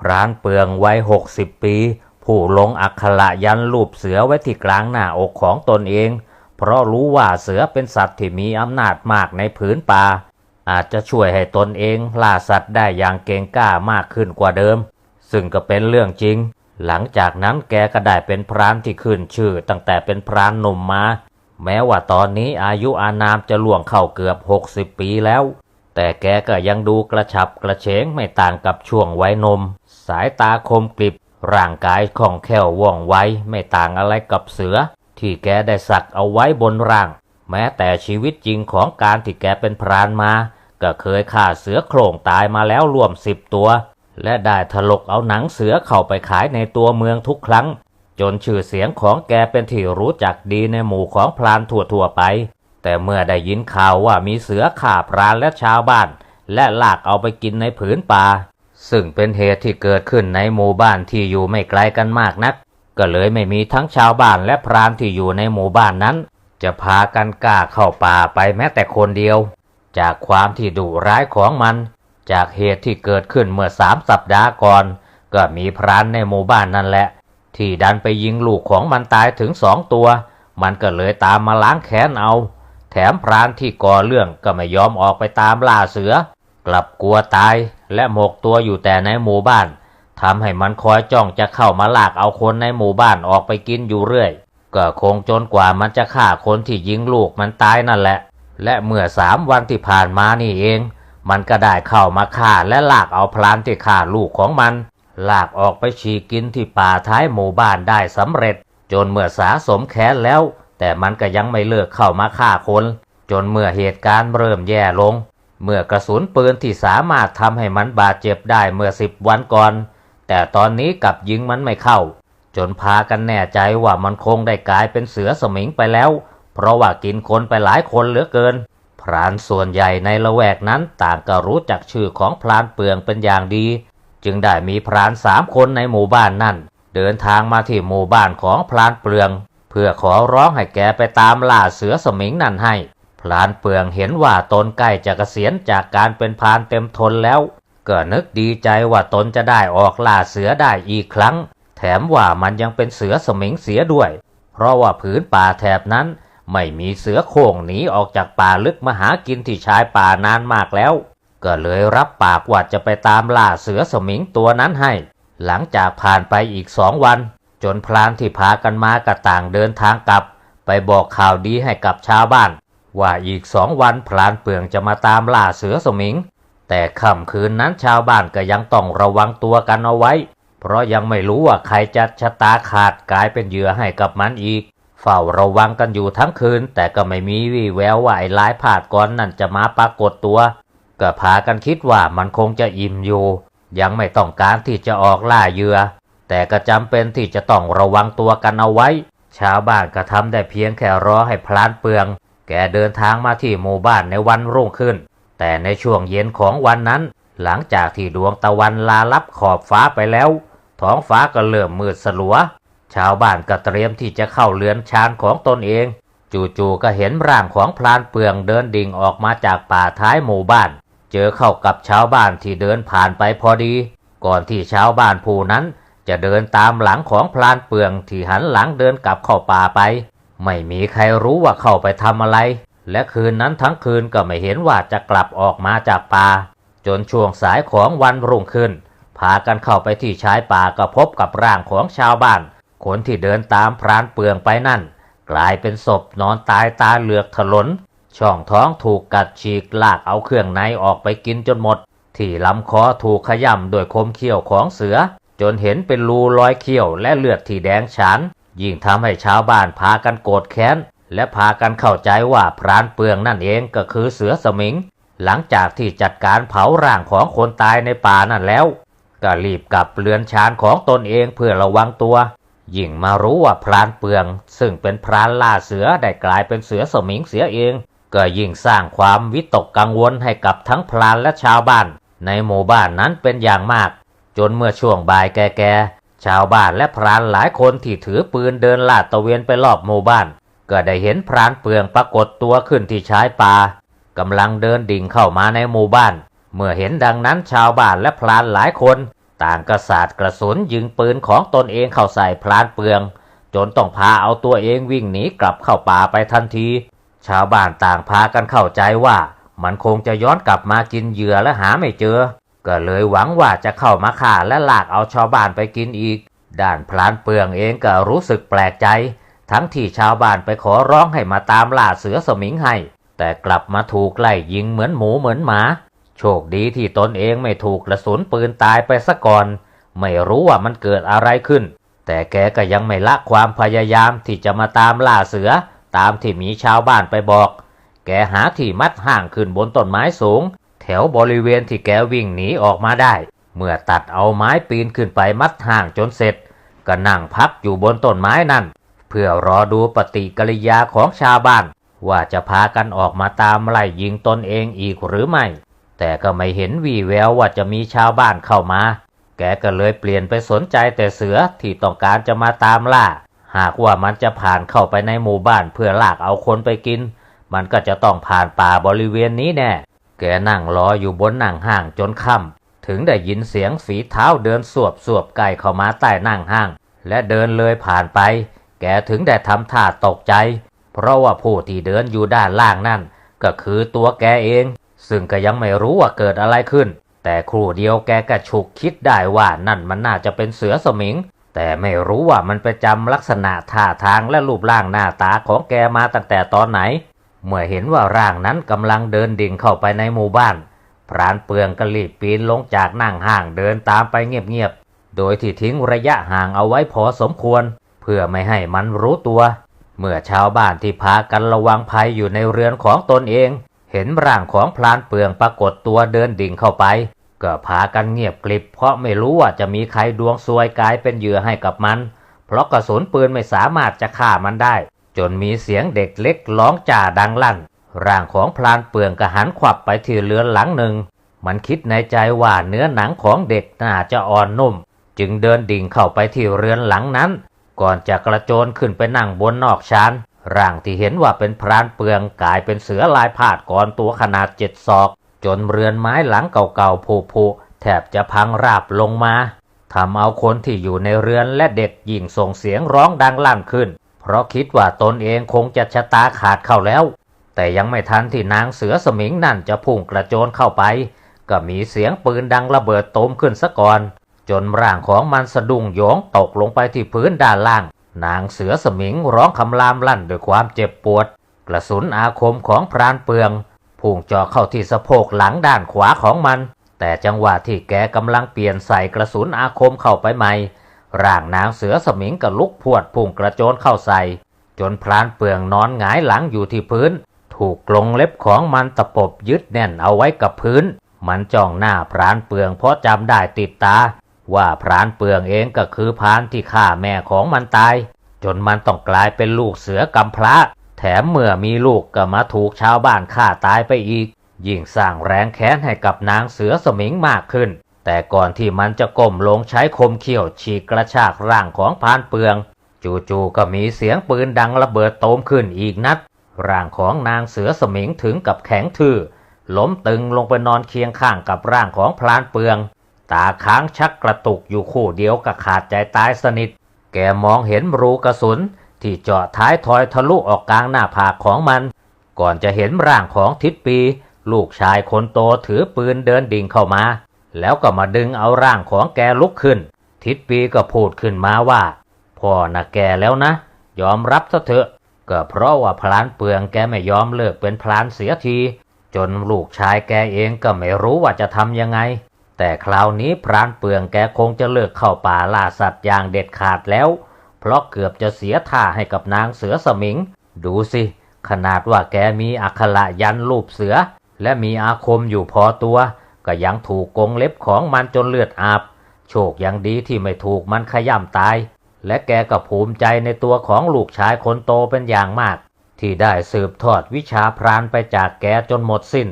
พรานเปลืองวัยหกสิบปี ผู้ลงอักขระยันรูปเสือไว้ที่กลางหน้าอกของตนเอง เพราะรู้ว่าเสือเป็นสัตว์ที่มีอำนาจมากในผืนป่า อาจจะช่วยให้ตนเองล่าสัตว์ได้อย่างเก่งกล้ามากขึ้นกว่าเดิม ซึ่งก็เป็นเรื่องจริง หลังจากนั้นแกก็ได้เป็นพรานที่ขึ้นชื่อ ตั้งแต่เป็นพรานหนุ่มมา แม้ว่าตอนนี้อายุอานามจะล่วงเข้าเกือบ 60 ปีแล้วแต่แกก็ยังดูกระฉับกระเฉงไม่ต่างกับช่วงวัยนม สายตาคมกริบ ร่างกายคล่องแคล่วว่องไวไม่ต่างอะไรกับเสือ ที่แกได้สักเอาไว้บนร่าง แม้แต่ชีวิตจริงของการที่แกเป็นพรานมา ก็เคยฆ่าเสือโคร่งตายมาแล้วรวมสิบตัว และได้ถลกเอาหนังเสือเข้าไปขายในตัวเมืองทุกครั้ง จนชื่อเสียงของแกเป็นที่รู้จักดีในหมู่ของพรานทั่วๆไป แต่เมื่อได้ยินข่าวว่ามีเสือข่าพรานและชาวบ้านและลากเอาไปกินในผืนป่า ซึ่งเป็นเหตุที่เกิดขึ้นในหมู่บ้านที่อยู่ไม่ไกลกันมากนัก ก็เลยไม่มีทั้งชาวบ้านและพรานที่อยู่ในหมู่บ้านนั้น จะพากันกล้าเข้าป่าไปแม้แต่คนเดียว จากความที่ดุร้ายของมัน จากเหตุที่เกิดขึ้นเมื่อสามสัปดาห์ก่อน ก็มีพรานในหมู่บ้านนั่นแหละ ที่ดันไปยิงลูกของมันตายถึงสองตัว มันก็เลยตามมาล้างแค้นเอา แถมพรานที่ก่อเรื่องก็ไม่ยอมออกไปตามล่าเสือกลับกลัวตาย และหมกตัวอยู่แต่ในหมู่บ้านทำให้มันคอยจ้องจะเข้ามาลากเอาคนในหมู่บ้านออกไปกินอยู่เรื่อย ก็คงจนกว่ามันจะฆ่าคนที่ยิงลูกมันตายนั่นแหละ และเมื่อสามวันที่ผ่านมานี่เอง มันก็ได้เข้ามาฆ่าและลากเอาพลานที่ฆ่าลูกของมัน ลากออกไปฉีกกินที่ป่าท้ายหมู่บ้านได้สำเร็จ จนเมื่อสาสมแค้นแล้ว แต่มันก็ยังไม่เลิกเข้ามาฆ่าคน จนเมื่อเหตุการณ์เริ่มแย่ลง เมื่อกระสุนปืนที่สามารถทำให้มันบาดเจ็บได้เมื่อสิบวันก่อน แต่ตอนนี้กลับยิงมันไม่เข้า จนพากันแน่ใจว่ามันคงได้กลายเป็นเสือสมิงไปแล้ว เพราะว่ากินคนไปหลายคนเหลือเกิน พรานส่วนใหญ่ในละแวกนั้นต่างก็รู้จักชื่อของพรานเปลืองเป็นอย่างดี จึงได้มีพรานสามคนในหมู่บ้านนั่น เดินทางมาที่หมู่บ้านของพรานเปลือง เพื่อขอร้องให้แกไปตามล่าเสือสมิงนั่นให้ พรานเปลืองเห็นว่าตนใกล้จะเกษียณจากการเป็นพานเต็มทนแล้ว ก็นึกดีใจว่าตนจะได้ออกล่าเสือได้อีกครั้ง แถมว่ามันยังเป็นเสือสมิงเสียด้วย เพราะว่าผืนป่าแถบนั้น ไม่มีเสือโคร่งหนีออกจากป่าลึกมาหากินที่ชายป่านานมากแล้ว ก็เลยรับปากว่าจะไปตามล่าเสือสมิงตัวนั้นให้ หลังจากผ่านไปอีกสองวัน จนพลานที่พากันมากระต่างเดินทางกลับ ไปบอกข่าวดีให้กับชาวบ้าน ว่าอีกสองวันพลานเปลืองจะมาตามล่าเสือสมิง แต่ค่ำคืนนั้นชาวบ้านก็ยังต้องระวังตัวกันเอาไว้ เพราะยังไม่รู้ว่าใครจะชะตาขาดกลายเป็นเหยื่อให้กับมันอีก เฝ้าระวังกันอยู่ทั้งคืน แต่ก็ไม่มีวี่แววว่าไอ้ลายผาดก่อนนั่นจะมาปรากฏตัว ก็พากันคิดว่ามันคงจะอิ่มอยู่ ยังไม่ต้องการที่จะออกล่าเหยื่อ แต่ก็จำเป็นที่จะต้องระวังตัวกันเอาไว้ ชาวบ้านก็ทำได้เพียงแค่รอให้พลานเปลือง แกเดินทางมาที่หมู่บ้านในวันรุ่งขึ้น แต่ในช่วงเย็นของวันนั้น หลังจากที่ดวงตะวันลาลับขอบฟ้าไปแล้ว ท้องฟ้าก็เริ่มมืดสลัว ชาวบ้านก็เตรียมที่จะเข้าเรือนชานของตนเอง จู่ๆก็เห็นร่างของพลานเปลืองเดินดิ่งออกมาจากป่าท้ายหมู่บ้าน เจอเข้ากับชาวบ้านที่เดินผ่านไปพอดี ก่อนที่ชาวบ้านผู้นั้นจะเดินตามหลังของพลานเปลืองที่หันหลังเดินกลับเข้าป่าไป ไม่มีใครรู้ว่าเข้าไปทำอะไร และคืนนั้นทั้งคืนก็ไม่เห็นว่าจะกลับออกมาจากป่า จนช่วงสายของวันรุ่งขึ้น พากันเข้าไปที่ชายป่าก็พบกับร่างของชาวบ้าน คนที่เดินตามพรานเปลืองไปนั่น กลายเป็นศพนอนตายตาเหลือกถลน ช่องท้องถูกกัดฉีกลากเอาเครื่องในออกไปกินจนหมด ที่ลำคอถูกขย่ำด้วยคมเขี้ยวของเสือ จนเห็นเป็นรูรอยเขี้ยวและเลือดที่แดงฉาน ยิ่งทำให้ชาวบ้านพากันโกรธแค้น และพากันเข้าใจว่าพรานเปลืองนั่นเองก็คือเสือสมิง หลังจากที่จัดการเผาร่างของคนตายในป่านั่นแล้ว ก็รีบกลับเรือนชานของตนเองเพื่อระวังตัว ยิ่งมารู้ว่าพรานเปลือง ซึ่งเป็นพรานล่าเสือได้กลายเป็นเสือสมิงเสียเอง ก็ยิ่งสร้างความวิตกกังวลให้กับทั้งพรานและชาวบ้าน ในหมู่บ้านนั้นเป็นอย่างมาก จนเมื่อช่วงบ่ายแก่ๆ ชาวบ้านและพรานหลายคนที่ถือปืนเดินลาดตระเวนไปรอบหมู่บ้าน ก็ได้เห็นพรานเปลืองปรากฏตัวขึ้นที่ชายป่ากำลังเดินดิ่งเข้ามาในหมู่บ้าน เมื่อเห็นดังนั้นชาวบ้านและพรานหลายคน ต่างกระสาดกระสุนยิงปืนของตนเองเข้าใส่พลานเปลือง จนต้องพาเอาตัวเองวิ่งหนีกลับเข้าป่าไปทันที ชาวบ้านต่างพากันเข้าใจว่า มันคงจะย้อนกลับมากินเหยื่อและหาไม่เจอ ก็เลยหวังว่าจะเข้ามาฆ่าและลากเอาชาวบ้านไปกินอีก ด้านพลานเปลืองเองก็รู้สึกแปลกใจ ทั้งที่ชาวบ้านไปขอร้องให้มาตามล่าเสือสมิงให้ แต่กลับมาถูกไล่ยิงเหมือนหมูเหมือนหมา โชคดีที่ตนเองไม่ถูกกระสุนปืนตายไปซะก่อน ไม่รู้ว่ามันเกิดอะไรขึ้น แต่แกก็ยังไม่ละความพยายามที่จะมาตามล่าเสือ ตามที่มีชาวบ้านไปบอก แกหาที่มัดห่างขึ้นบนต้นไม้สูง แถวบริเวณที่แกวิ่งหนีออกมาได้ เมื่อตัดเอาไม้ปีนขึ้นไปมัดห่างจนเสร็จ ก็นั่งพักอยู่บนต้นไม้นั่น เพื่อรอดูปฏิกิริยาของชาวบ้าน ว่าจะพากันออกมาตามไล่ยิงตนเองอีกหรือไม่ แต่ก็ไม่เห็นวี่แววว่าจะมีชาวบ้านเข้ามา แกก็เลยเปลี่ยนไปสนใจแต่เสือที่ต้องการจะมาตามล่า หากว่ามันจะผ่านเข้าไปในหมู่บ้านเพื่อลากเอาคนไปกิน มันก็จะต้องผ่านป่าบริเวณนี้แน่ แกนั่งรออยู่บนนั่งห้างจนค่ำถึงได้ยินเสียงฝีเท้าเดินสวบสวบไก่เข้ามาใต้นั่งห้าง และเดินเลยผ่านไป แกถึงได้ทำท่าตกใจ เพราะว่าผู้ที่เดินอยู่ด้านล่างนั่น ก็คือตัวแกเอง ซึ่งก็ยังไม่รู้ว่าเกิดอะไรขึ้น แต่ครู่เดียวแกก็ฉุกคิดได้ว่านั่นมันน่าจะเป็นเสือสมิง แต่ไม่รู้ว่ามันไปจำลักษณะท่าทางและรูปร่างหน้าตาของแกมาตั้งแต่ตอนไหน เมื่อเห็นว่าร่างนั้นกำลังเดินดิ่งเข้าไปในหมู่บ้าน พรานเปลืองก็รีบปีนลงจากนั่งห้างเดินตามไปเงียบๆ โดยที่ทิ้งระยะห่างเอาไว้พอสมควร เพื่อไม่ให้มันรู้ตัว เมื่อชาวบ้านที่พากันระวังภัยอยู่ในเรือนของตนเอง เห็นร่างของพลานเปลืองปรากฏตัวเดินดิ่งเข้าไป ก็พากันเงียบกริบ เพราะไม่รู้ว่าจะมีใครดวงซวยกลายเป็นเหยื่อให้กับมัน เพราะกระสุนปืนไม่สามารถจะฆ่ามันได้ จนมีเสียงเด็กเล็กร้องจ่าดังลั่น ร่างของพลานเปลืองก็หันขวับไปที่เรือนหลังหนึ่ง มันคิดในใจว่าเนื้อหนังของเด็กน่าจะอ่อนนุ่ม จึงเดินดิ่งเข้าไปที่เรือนหลังนั้น ก่อนจะกระโจนขึ้นไปนั่งบนนอกชานร่างที่เห็นว่าเป็นพรานเปลืองกลายเป็นเสือลายพาดก่อนตัวขนาดเจ็ดศอก จนเรือนไม้หลังเก่าๆผุๆแทบจะพังราบลงมาทำเอาคนที่อยู่ในเรือนและเด็กยิ่งส่งเสียงร้องดังลั่นขึ้น ราะคิดว่าตนเองคงจะชะตาขาดเข้าแล้ว แต่ยังไม่ทันที่นางเสือสมิงนั่นจะพุ่งกระโจนเข้าไป ก็มีเสียงปืนดังระเบิดตูมขึ้นซะก่อน จนร่างของมันสะดุ้งโยงตกลงไปที่พื้นด้านล่าง นางเสือสมิงร้องคำรามลั่นด้วยความเจ็บปวด กระสุนอาคมของพรานเปลืองพุ่งเจาะเข้าที่สะโพกหลังด้านขวาของมัน แต่จังหวะที่แกกำลังเปลี่ยนใส่กระสุนอาคมเข้าไปใหม่ ร่างนางเสือสมิงก็ลุกพวดพุ่งกระโจนเข้าใส่ จนพรานเปลืองนอนหงายหลังอยู่ที่พื้น ถูกกรงเล็บของมันตะปบยึดแน่นเอาไว้กับพื้น มันจ้องหน้าพรานเปลืองเพราะจำได้ติดตา ว่าพรานเปลืองเองก็คือพรานที่ฆ่าแม่ของมันตาย จนมันต้องกลายเป็นลูกเสือกำพร้า แถมเมื่อมีลูกก็มาถูกชาวบ้านฆ่าตายไปอีก ยิ่งสร้างแรงแค้นให้กับนางเสือสมิงมากขึ้น แต่ก่อนที่มันจะก้มลงใช้คมเขี้ยวฉีกกระชากร่างของพรานเปือง จู่ๆก็มีเสียงปืนดังระเบิดโตมขึ้นอีกนัด ร่างของนางเสือสมิงถึงกับแข็งทื่อล้มตึงลงไปนอนเคียงข้างกับร่างของพลานเปือง ตาค้างชักกระตุกอยู่คู่เดียวก็ขาดใจตายสนิท แกมองเห็นรูกระสุนที่เจาะท้ายทอยทะลุออกกลางหน้าผากของมัน ก่อนจะเห็นร่างของทิดปี ลูกชายคนโตถือปืนเดินดิ่งเข้ามา แล้วก็มาดึงเอาร่างของแกลุกขึ้น ทิดปีก็พูดขึ้นมาว่า พ่อน่ะแกแล้วนะ ยอมรับซะเถอะ ก็เพราะว่าพลานเปลืองแกไม่ยอมเลิกเป็นพลานเสียที จนลูกชายแกเองก็ไม่รู้ว่าจะทำยังไง แต่คราวนี้พรานเปลืองแกคงจะเลิกเข้าป่าล่าสัตว์อย่างเด็ดขาดแล้ว เพราะเกือบจะเสียท่าให้กับนางเสือสมิง ดูสิขนาดว่าแกมีอักขระยันรูปเสือ และมีอาคมอยู่พอตัว ก็ยังถูกกงเล็บของมันจนเลือดอาบ โชคยังดีที่ไม่ถูกมันขย่ำตาย และแกก็ภูมิใจในตัวของลูกชายคนโตเป็นอย่างมาก ที่ได้สืบทอดวิชาพรานไปจากแกจนหมดสิ้น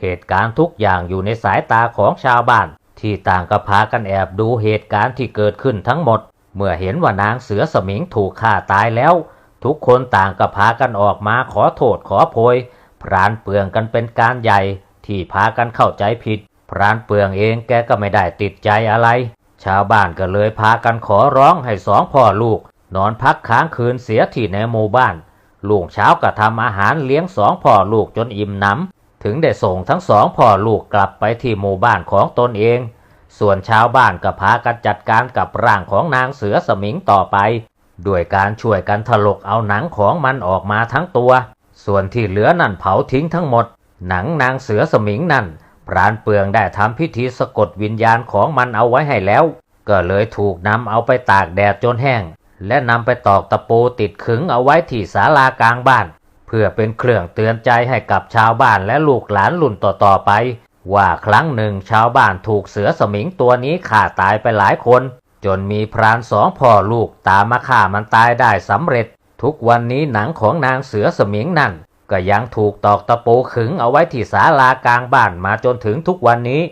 เหตุการณ์ทุกอย่างอยู่ในสายตาของชาวบ้าน ที่ต่างก็พากันแอบดูเหตุการณ์ที่เกิดขึ้นทั้งหมด เมื่อเห็นว่านางเสือสมิงถูกฆ่าตายแล้ว ทุกคนต่างก็พากันออกมาขอโทษขอโพยพรานเปลืองกันเป็นการใหญ่ ที่พากันเข้าใจผิด พรานเปลืองเองแกก็ไม่ได้ติดใจอะไร ชาวบ้านก็เลยพากันขอร้องให้สองพ่อลูก นอนพักค้างคืนเสียที่ในหมู่บ้านลุงเช้าก็ทำอาหารเลี้ยงสองพ่อลูกจนอิ่มหนำถึงได้ส่งทั้งสองพ่อลูกกลับไปที่หมู่บ้านของตนเอง ส่วนชาวบ้านก็พากันจัดการกับร่างของนางเสือสมิงต่อไปด้วยการช่วยกันถลกเอาหนังของมันออกมาทั้งตัว ส่วนที่เหลือนั่นเผาทิ้งทั้งหมด หนังนางเสือสมิงนั่นพรานเปลืองได้ทำพิธีสะกดวิญญาณของมันเอาไว้ให้แล้ว ก็เลยถูกนำเอาไปตากแดดจนแห้ง และนำไปตอกตะปูติดขึงเอาไว้ที่ศาลากลางบ้าน เพื่อเป็นเครื่องเตือนใจให้กับชาวบ้านและลูกหลานรุ่นต่อๆไป ว่าครั้งหนึ่งชาวบ้านถูกเสือสมิงตัวนี้ฆ่าตายไปหลายคน จนมีพรานสองพ่อลูกตามมาฆ่ามันตายได้สำเร็จ ทุกวันนี้หนังของนางเสือสมิงนั่น ก็ยังถูกตอกตะปูขึงเอาไว้ที่ศาลากลางบ้านมาจนถึงทุกวันนี้